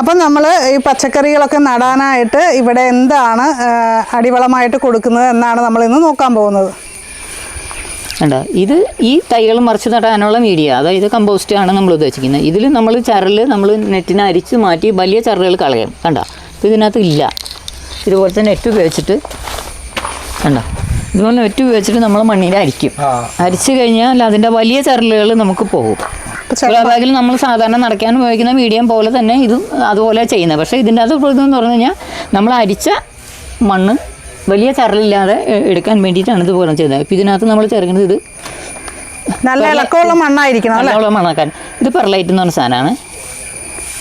അപ്പം നമ്മൾ ഈ പച്ചക്കറികളൊക്കെ നടാനായിട്ട് ഇവിടെ എന്താണ് അടിവളമായിട്ട് കൊടുക്കുന്നത് എന്നാണ് നമ്മൾ ഇന്ന് നോക്കാൻ പോകുന്നത്. കണ്ടോ? ഇത് ഈ തൈകൾ മറിച്ച് നടാനുള്ള മീഡിയ അതായത് കമ്പോസ്റ്റ് ആണ് നമ്മൾ ഉദ്ദേശിക്കുന്നത്. ഇതിൽ നമ്മൾ ചരൽ നമ്മൾ നെറ്റിനെ അരിച്ച് മാറ്റി വലിയ ചരലുകൾ കളയും. കണ്ട? ഇത് ഇതിനകത്ത് ഇല്ല. ഇതുപോലത്തെ നെറ്റ് ഉപയോഗിച്ചിട്ട് കണ്ട? ഇതുപോലെ നെറ്റ് ഉപയോഗിച്ചിട്ട് നമ്മൾ മണ്ണിനെ അരിക്കും. അരിച്ചു കഴിഞ്ഞാൽ അതിന്റെ വലിയ ചരലുകൾ നമുക്ക് പോകും. ബാഗിൽ നമ്മൾ സാധാരണ നടക്കാൻ ഉപയോഗിക്കുന്ന മീഡിയം പോലെ തന്നെ ഇതും അതുപോലെ ചെയ്യുന്നത്. പക്ഷേ ഇതിന്റെ അത് എന്ന് പറഞ്ഞു കഴിഞ്ഞാൽ നമ്മൾ അരിച്ച മണ്ണ് വലിയ ചരലില്ലാതെ എടുക്കാൻ വേണ്ടിയിട്ടാണ് ഇതുപോലെ ചെയ്യുന്നത്. ഇപ്പം ഇതിനകത്ത് നമ്മൾ ചേർക്കുന്നത് ഇത് നല്ല ഇളക്കമുള്ള മണ്ണായിരിക്കണം ഇളക്കമുള്ള മണ്ണാക്കാൻ. ഇത് പെർലൈറ്റ് എന്ന് പറഞ്ഞ സാധനമാണ്.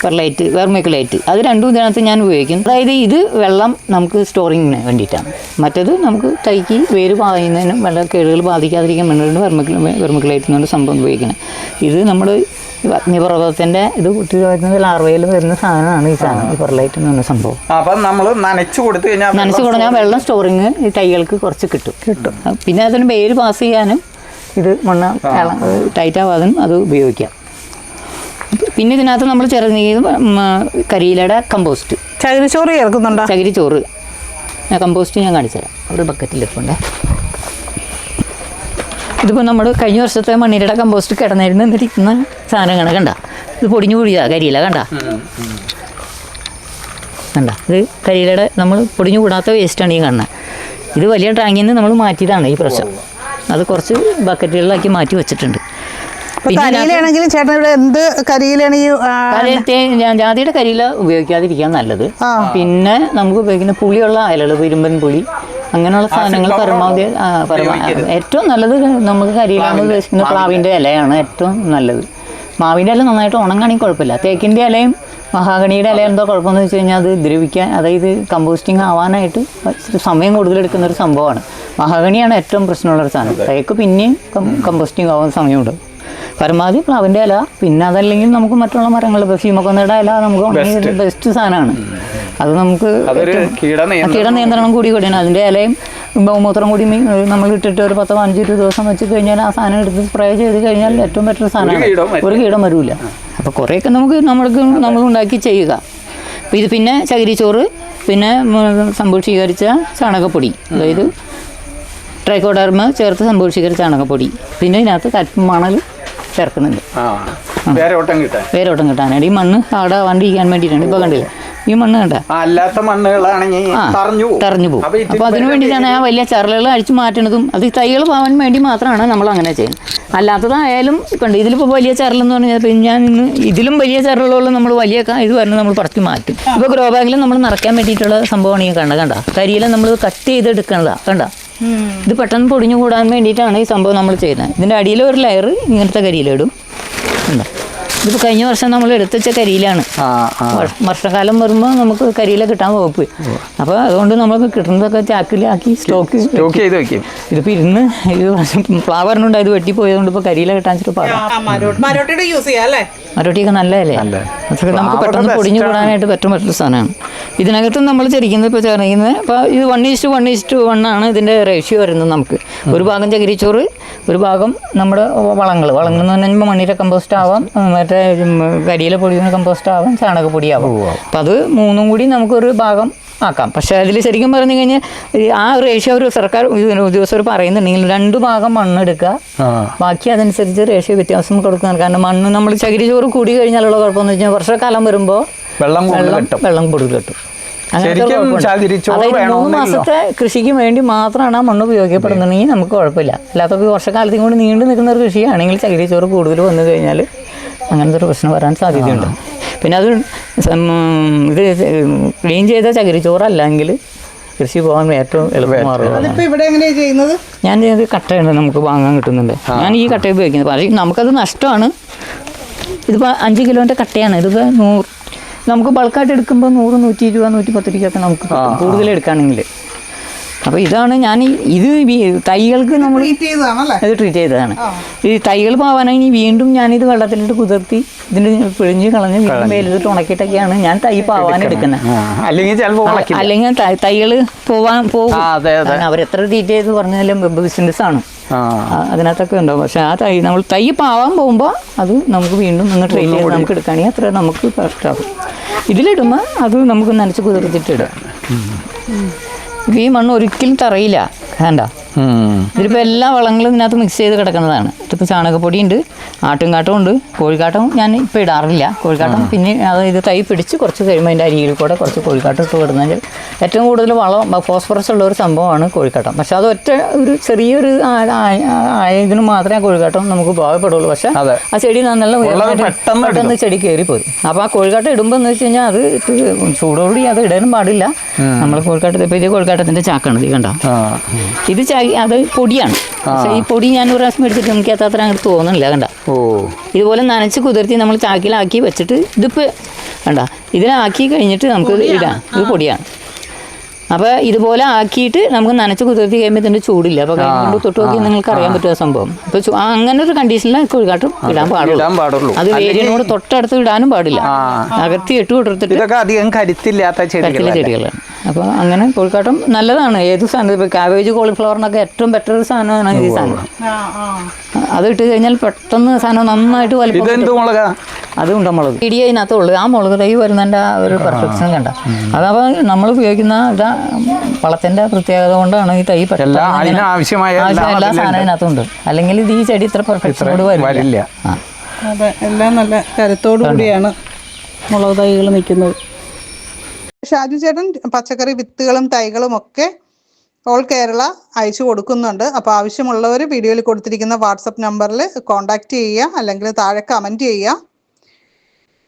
പെർലൈറ്റ് വെർമിക്കുലൈറ്റ് അത് രണ്ടും ഇതിനകത്ത് ഞാൻ ഉപയോഗിക്കും. അതായത് ഇത് വെള്ളം നമുക്ക് സ്റ്റോറിങ്ങിന് വേണ്ടിയിട്ടാണ്. മറ്റേത് നമുക്ക് തൈക്ക് വേര് പായുന്നതിനും വെള്ളം കേടുകൾ ബാധിക്കാതിരിക്കാൻ വേണ്ടിയിട്ട് വെർമിക്കു വെർമിക്കുലൈറ്റ് എന്ന് പറഞ്ഞ സംഭവം ഉപയോഗിക്കുന്നത് ഇത് നമ്മൾ അഗ്നിപർവതത്തിന്റെ ഇത് കുട്ടി വരുന്നത് ലാർവയിൽ വരുന്ന സാധനമാണ് ഈ സാധനം ഈ പെർലൈറ്റ് എന്ന് പറഞ്ഞ സംഭവം. അപ്പം നമ്മൾ നനച്ചു കൊടുത്തു കഴിഞ്ഞാൽ നനച്ച് കൊടുത്താൽ വെള്ളം സ്റ്റോറിങ് ഈ തൈകൾക്ക് കുറച്ച് കിട്ടും. കിട്ടും. പിന്നെ അതിന് വേര് പാസ് ചെയ്യാനും ഇത് മണ്ണ് ടൈറ്റ് ആവാതും അത് ഉപയോഗിക്കാം. പിന്നെ ഇതിനകത്ത് നമ്മൾ ചേർന്നത് കരിയിലയുടെ കമ്പോസ്റ്റ്. ചകിരിച്ചോറ് ചേർക്കുന്നുണ്ടോ? ചകിരി ചോറ്. കമ്പോസ്റ്റ് ഞാൻ കാണിച്ചു തരാം ഒരു ബക്കറ്റിൽ ഇരിപ്പുണ്ടേ. ഇതിപ്പോൾ നമ്മൾ കഴിഞ്ഞ വർഷത്തെ മണ്ണിരയുടെ കമ്പോസ്റ്റ് കിടന്നിരുന്ന് എന്നിരിക്കുന്ന സാധനങ്ങൾ കണ്ട. ഇത് പൊടിഞ്ഞു കൂടിയതാ കരിയില കണ്ട. കണ്ട. ഇത് കരിയിലയുടെ നമ്മൾ പൊടിഞ്ഞു കൂടാത്ത വേസ്റ്റാണ് ഈ കാണുന്നത് ഇത് വലിയ ടാങ്കിൽ നിന്ന് നമ്മൾ മാറ്റിയതാണ് ഈ പ്രശ്നം. അത് കുറച്ച് ബക്കറ്റുകളിലാക്കി മാറ്റി വെച്ചിട്ടുണ്ട്. കരിയിലാണെങ്കിലും ചേട്ടൻ ഇവിടെ എന്ത് കരിയിലാണ് ഈ ആ, കാര്യത്തെ ഞാൻ ജാതിയുടെ കരിയില ഉപയോഗിക്കാതിരിക്കാൻ നല്ലത്. പിന്നെ നമുക്ക് ഉപയോഗിക്കുന്ന പുളിയുള്ള അയലുകൾ ഇരുമ്പൻ പുളി അങ്ങനെയുള്ള സാധനങ്ങൾ പരമാവധി ഏറ്റവും നല്ലത് നമുക്ക് കരിയിലാണ് ഉപയോഗിക്കുന്നത് പ്ലാവിന്റെ. ഇലയാണ് ഏറ്റവും നല്ലത്. മാവിന്റെ ഇല നന്നായിട്ട് ഉണങ്ങാണെങ്കിൽ കുഴപ്പമില്ല. തേക്കിന്റെ ഇലയും മഹാഗണിയുടെ ഇല എന്തോ കുഴപ്പമെന്ന് വെച്ച് കഴിഞ്ഞാൽ അത് ദ്രവിക്കാൻ അതായത് കമ്പോസ്റ്റിംഗ് ആവാനായിട്ട് സമയം കൂടുതലെടുക്കുന്ന ഒരു സംഭവമാണ്. മഹാഗണിയാണ് ഏറ്റവും പ്രശ്നമുള്ള ഒരു സാധനം. തേക്ക് പിന്നെയും കമ്പോസ്റ്റിംഗ് ആവാൻ സമയമുണ്ട്. പരമാവധി പ്ലാവിന്റെ ഇല പിന്നെ അതല്ലെങ്കിൽ നമുക്ക് മറ്റുള്ള മരങ്ങൾ ഇപ്പോൾ സീമക്കൊന്നയുടെ ഇല നമുക്ക് ബെസ്റ്റ് സാധനമാണ്. അത് നമുക്ക് കീട നിയന്ത്രണം കൂടി കൂടിയാണ്. അതിന്റെ ഇലയും ഗൗമൂത്രം കൂടി നമ്മൾ ഇട്ടിട്ട് ഒരു പത്തോ അഞ്ച് ഇരുപത് ദിവസം വെച്ച് കഴിഞ്ഞാൽ ആ സാധനം എടുത്ത് സ്പ്രേ ചെയ്ത് കഴിഞ്ഞാൽ ഏറ്റവും ബെറ്റർ സാധനമാണ്. ഒരു കീടം വരില്ല അപ്പോൾ കുറേയൊക്കെ നമുക്ക് നമ്മൾക്ക് നമ്മൾ ഉണ്ടാക്കി ചെയ്യുക. അപ്പോൾ ഇത് പിന്നെ ചകിരിച്ചോറ് പിന്നെ സംഭൂഷീകരിച്ച ചാണകപ്പൊടി. അതായത് ട്രൈക്കോഡർമ ചേർത്ത് സംഭൂഷീകരിച്ച ചാണകപ്പൊടി. പിന്നെ ഇതിനകത്ത് കരിപ്പ് മണൽ ചേർക്കുന്നുണ്ട്. വേറെ വേരോട്ടം കിട്ടാൻ. വേരോട്ടം കിട്ടാനായിട്ട്. ഈ മണ്ണ് ഇരിക്കാൻ വേണ്ടിയിട്ടാണ് ഇപ്പൊ കണ്ടില്ല? ഈ മണ്ണ് കണ്ട? അല്ലാത്ത മണ്ണുകളാണെങ്കിൽ തറഞ്ഞു പോകും. അപ്പൊ അതിനു വേണ്ടിയിട്ടാണ് ആ വലിയ ചരലുകൾ അഴിച്ചു മാറ്റണതും അത് ഈ തൈകൾ പോകാൻ വേണ്ടി മാത്രമാണ് നമ്മൾ അങ്ങനെ ചെയ്യുന്നത്. അല്ലാത്തതായാലും കണ്ട്. ഇതിലിപ്പോൾ വലിയ ചരലെന്ന് പറഞ്ഞാൽ പിന്നെ ഞാൻ ഇന്ന് ഇതിലും വലിയ ചരലുകളും നമ്മൾ വലിയ ഇത് വരുന്നത് നമ്മൾ പറിച്ച് മാറ്റും. ഇപ്പോൾ ഗ്രോ ബാഗിൽ നമ്മൾ നിറയ്ക്കാൻ വേണ്ടിയിട്ടുള്ള സംഭവമാണ് ഈ കണ്ട. കണ്ട? കരിയില നമ്മൾ കട്ട് ചെയ്തെടുക്കുന്നതാണ് കണ്ട? ഇത് പെട്ടെന്ന് പൊടിഞ്ഞു കൂടാൻ വേണ്ടിയിട്ടാണ് ഈ സംഭവം നമ്മൾ ചെയ്യുന്നത്. ഇതിന്റെ അടിയിൽ ഒരു ലെയർ ഇങ്ങനത്തെ കരിയിലിടും. കണ്ടോ ഇതിപ്പോൾ കഴിഞ്ഞ വർഷം നമ്മൾ എടുത്തുവെച്ച കരിയിലാണ്. ആ ആ. വർഷ- വർഷക്കാലം വരുമ്പോൾ നമുക്ക് കരിയില കിട്ടാൻ വകുപ്പ്. അപ്പോൾ അതുകൊണ്ട് നമുക്ക് കിട്ടുന്നതൊക്കെ ചാക്കിലാക്കി സ്റ്റോക്ക് സ്റ്റോക്ക് ചെയ്ത് വെക്കും. ഇതിപ്പോൾ ഇരുന്ന് ഇത് വർഷം ഫ്ലവർ ഉണ്ടായത് വെട്ടിപ്പോയതുകൊണ്ട് ഇപ്പോൾ കരിയില കിട്ടാൻ ചെയ്യാം മരോട്ടിയൊക്കെ നല്ലതല്ലേ? നല്ല. അതൊക്കെ നമുക്ക് പെട്ടെന്ന് പൊടിഞ്ഞു കൂടാനായിട്ട് പറ്റും പറ്റുന്ന സാധനമാണ്. ഇതിനകത്ത് നമ്മൾ ചരിക്കുന്നത് ഇപ്പോൾ ചേർക്കുന്നത് ഇപ്പോൾ ഇത് one is to one is to one ആണ് ഇതിന്റെ റേഷ്യോ വരുന്നത് നമുക്ക്. ഒരു ഭാഗം ചകിരിച്ചോറ് ഒരു ഭാഗം നമ്മുടെ വളങ്ങൾ വളങ്ങൾ എന്ന് പറഞ്ഞാൽ മണ്ണിര കമ്പോസ്റ്റ് ആവാം മറ്റേ കരിയിലെ പൊടിയുന്ന കമ്പോസ്റ്റ് ആവാം ചാണകപ്പൊടി ആവാം. അപ്പം അത് മൂന്നും കൂടി നമുക്കൊരു ഭാഗം ആക്കാം. പക്ഷെ അതിൽ ശരിക്കും പറഞ്ഞു കഴിഞ്ഞാൽ ആ റേഷ്യോ ഒരു സർക്കാർ ഉദ്യോഗസ്ഥർ പറയുന്നുണ്ടെങ്കിൽ രണ്ട് ഭാഗം മണ്ണെടുക്കുക. എടുക്കുക ബാക്കി അതനുസരിച്ച് റേഷ്യോ വ്യത്യാസം കൊടുക്കുന്നതാണ് കാരണം മണ്ണ് നമ്മൾ ചകിരി ചോറ് കൂടി കഴിഞ്ഞാലുള്ള കുഴപ്പമെന്ന് വെച്ചാൽ വർഷക്കാലം വരുമ്പോൾ വെള്ളം കൂടുതൽ വെള്ളം കിട്ടും. വെള്ളം കൂടുതൽ കിട്ടും. മൂന്ന് മാസത്തെ കൃഷിക്ക് വേണ്ടി മാത്രമാണ് ആ മണ്ണ് ഉപയോഗിക്കപ്പെടുന്നുണ്ടെങ്കിൽ നമുക്ക് കുഴപ്പമില്ല. അല്ലാത്ത വർഷക്കാലത്തും കൂടി നീണ്ടു നിൽക്കുന്ന ഒരു കൃഷിയാണെങ്കിൽ ചകിരിച്ചോറ് കൂടുതൽ വന്നു കഴിഞ്ഞാൽ അങ്ങനത്തെ ഒരു പ്രശ്നം വരാൻ സാധ്യതയുണ്ട്. പിന്നെ അത് സം- ഇത് ക്ലീൻ ചെയ്ത ചകിരിച്ചോറല്ലെങ്കിൽ കൃഷി പോകാൻ ഏറ്റവും എളുപ്പമാർഗം ഞാൻ ഇവിടെ എങ്ങനെയാ ചെയ്യുന്നത്? കട്ടയുണ്ട് നമുക്ക് വാങ്ങാൻ കിട്ടുന്നുണ്ട്. ഞാൻ ഈ കട്ട ഉപയോഗിക്കുന്നത്. പക്ഷേ നമുക്കത് നഷ്ടമാണ്. ഇതിപ്പോൾ അഞ്ച് കിലോന്റെ കട്ടയാണ്. ഇതിപ്പോൾ നൂറ് നമുക്ക് ബൾക്കായിട്ട് എടുക്കുമ്പോൾ നൂറ് നൂറ്റി ഇരുപത് നൂറ്റി പത്ത് രൂപയൊക്കെ നമുക്ക് കൂടുതൽ എടുക്കുകയാണെങ്കിൽ അപ്പോൾ ഇതാണ് ഞാൻ ഈ- ഇത് തൈകൾക്ക് നമ്മൾ ട്രീറ്റ് ചെയ്തതാണല്ലേ? ഇത് ട്രീറ്റ് ചെയ്തതാണ്. ഈ തൈകൾ പോവാനായി വീണ്ടും ഞാനിത് വെള്ളത്തിലിട്ട് കുതിർത്തി ഇതിന്റെ പിഴിഞ്ഞ് കളഞ്ഞ് വീണ്ടും വെയിലിട്ട് ഉണക്കിയിട്ടൊക്കെയാണ് ഞാൻ തൈ പാവാൻ എടുക്കുന്നത്. അല്ലെങ്കിൽ അല്ലെങ്കിൽ തൈകൾ പോവാൻ പോകും അവരെത്ര ട്രീറ്റ് ചെയ്ത് പറഞ്ഞാലും ബിസിനസ് ആണ്. അതിനകത്തൊക്കെ ഉണ്ടാവും. പക്ഷെ ആ തൈ നമ്മൾ തൈ പാവാൻ പോകുമ്പോൾ അത് നമുക്ക് വീണ്ടും ഒന്ന് ട്രീറ്റ് ചെയ്ത് നമുക്ക് എടുക്കുകയാണെങ്കിൽ അത്ര നമുക്ക് കറക്റ്റ് ആകും ഇതിലിടുമ്പോൾ അത് നമുക്ക് നനച്ച് കുതിർത്തിട്ട് ഇടാം. ഈ മണ്ണ് ഒരിക്കലും തറയില്ല വേണ്ട. ഇതിലിപ്പോൾ എല്ലാ വളങ്ങളും ഇതിനകത്ത് മിക്സ് ചെയ്ത് കിടക്കുന്നതാണ്. ഇതിപ്പോൾ ചാണകപ്പൊടിയുണ്ട് ആട്ടുംകാട്ടം ഉണ്ട് കോഴിക്കാട്ടം ഞാൻ ഇപ്പോൾ ഇടാറില്ല. കോഴിക്കാട്ടം പിന്നെ അത് ഇത് തൈ പിടിച്ച് കുറച്ച് കഴിയുമ്പോൾ അതിന്റെ അരിയിൽ കൂടെ കുറച്ച് കോഴിക്കാട്ടം ഇട്ട് കൊടുത്തെങ്കിൽ ഏറ്റവും കൂടുതൽ വളം ഫോസ്ഫറസ് ഉള്ള ഒരു സംഭവമാണ് കോഴിക്കാട്ടം. പക്ഷെ അത് ഒറ്റ ഒരു ചെറിയൊരു ആയതിന് മാത്രമേ ആ കോഴിക്കാട്ടം നമുക്ക് ഉപയോഗപ്പെടുള്ളൂ. പക്ഷെ ആ ചെടി നല്ല പെട്ടെന്ന് ചെടി കയറി പോരും അപ്പോൾ ആ കോഴിക്കാട്ടം ഇടുമ്പോൾ എന്ന് വെച്ച് കഴിഞ്ഞാൽ അത് ചൂടോടി അത് ഇടാനും പാടില്ല. നമ്മൾ കോഴിക്കാട്ടത്തിൽ ഇപ്പോൾ ഇത് കോഴിക്കാട്ടത്തിന്റെ ചാക്കാണ് ഇത് കണ്ടോ? ഇത് അത് പൊടിയാണ്. പക്ഷേ ഈ പൊടി ഞാൻ ഒരു പ്രാവശ്യം എടുത്തിട്ട് നമുക്ക് അത്ര അങ്ങോട്ട് തോന്നുന്നില്ല കണ്ട. ഓ. ഇതുപോലെ നനച്ച് കുതിർത്തി നമ്മൾ ചാക്കിലാക്കി വെച്ചിട്ട് ഇതിപ്പോൾ കണ്ട ഇതിലാക്കി കഴിഞ്ഞിട്ട് നമുക്ക് ഇടാം. ഇത് പൊടിയാണ്. അപ്പോൾ ഇതുപോലെ ആക്കിയിട്ട് നമുക്ക് നനച്ച് കുതിർത്തി കഴിയുമ്പോൾ ഇതിന്റെ ചൂടില്ല. അപ്പോൾ കൈകൊണ്ട് തൊട്ട് നോക്കി നിങ്ങൾക്ക് അറിയാൻ പറ്റുക സംഭവം. അപ്പോൾ അങ്ങനെ ഒരു കണ്ടീഷനിൽ കുഴിക്കാട്ടും ഇടാൻ പാടുള്ളൂ. അത് വേരിനോട് തൊട്ടടുത്ത് ഇടാനും പാടില്ല. അകത്തി ഇട്ട് കൊടുത്തിട്ട് ഇതൊക്കെ അധികം കരുത്തില്ലാത്ത ചെടികളാണ്. അപ്പോൾ അങ്ങനെ കോഴിക്കാട്ടം നല്ലതാണ്. ഏത് സാധനം ഇപ്പോൾ കാബേജ് കോളിഫ്ലവറിനൊക്കെ ഏറ്റവും ബെറ്റർ ഒരു സാധനമാണ് ഈ സാധനം. അത് ഇട്ട് കഴിഞ്ഞാൽ പെട്ടെന്ന് സാധനം നന്നായിട്ട് വലിപ്പം ഇതെന്ത് മുളകാ? അത് ഉണ്ടമുളക് ഇടിയ അതിനകത്തുള്ളൂ ആ മുളക് തൈ വരുന്നതിന്റെ ആ ഒരു പെർഫെക്ഷൻ കണ്ട. അതപ്പോൾ നമ്മൾ ഉപയോഗിക്കുന്ന ഇതാ വളത്തിന്റെ പ്രത്യേകത കൊണ്ടാണ് ഈ തൈ പെട്ടെന്ന് ആവശ്യമായ എല്ലാ. സാധനം ഇതിനകത്തുണ്ട് അല്ലെങ്കിൽ ഇത് ഈ ചെടി ഇത്ര പെർഫെക്ഷനോട് വരില്ല. അതെ എല്ലാം നല്ല കരുത്തോടു കൂടിയാണ് മുളക് തൈകൾ നിൽക്കുന്നത്. ഷാജു ചേട്ടൻ പച്ചക്കറി വിത്തുകളും തൈകളും ഒക്കെ ഓൾ കേരള അയച്ചു കൊടുക്കുന്നുണ്ട്. അപ്പോൾ ആവശ്യമുള്ളവർ വീഡിയോയിൽ കൊടുത്തിരിക്കുന്ന വാട്സപ്പ് നമ്പറിൽ കോൺടാക്റ്റ് ചെയ്യുക അല്ലെങ്കിൽ താഴെ കമന്റ് ചെയ്യുക.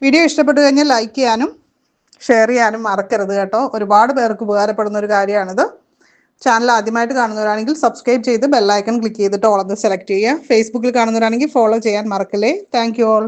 വീഡിയോ ഇഷ്ടപ്പെട്ടു കഴിഞ്ഞാൽ ലൈക്ക് ചെയ്യാനും ഷെയർ ചെയ്യാനും മറക്കരുത് കേട്ടോ. ഒരുപാട് പേർക്ക് ഉപകാരപ്പെടുന്ന ഒരു കാര്യമാണിത്. ചാനൽ ആദ്യമായിട്ട് കാണുന്നവരാണെങ്കിൽ സബ്സ്ക്രൈബ് ചെയ്ത് ബെല്ലൈക്കൺ ക്ലിക്ക് ചെയ്തിട്ട് ഓളത് സെലക്ട് ചെയ്യുക. ഫേസ്ബുക്കിൽ കാണുന്നവരാണെങ്കിൽ ഫോളോ ചെയ്യാൻ മറക്കല്ലേ. Thank you all.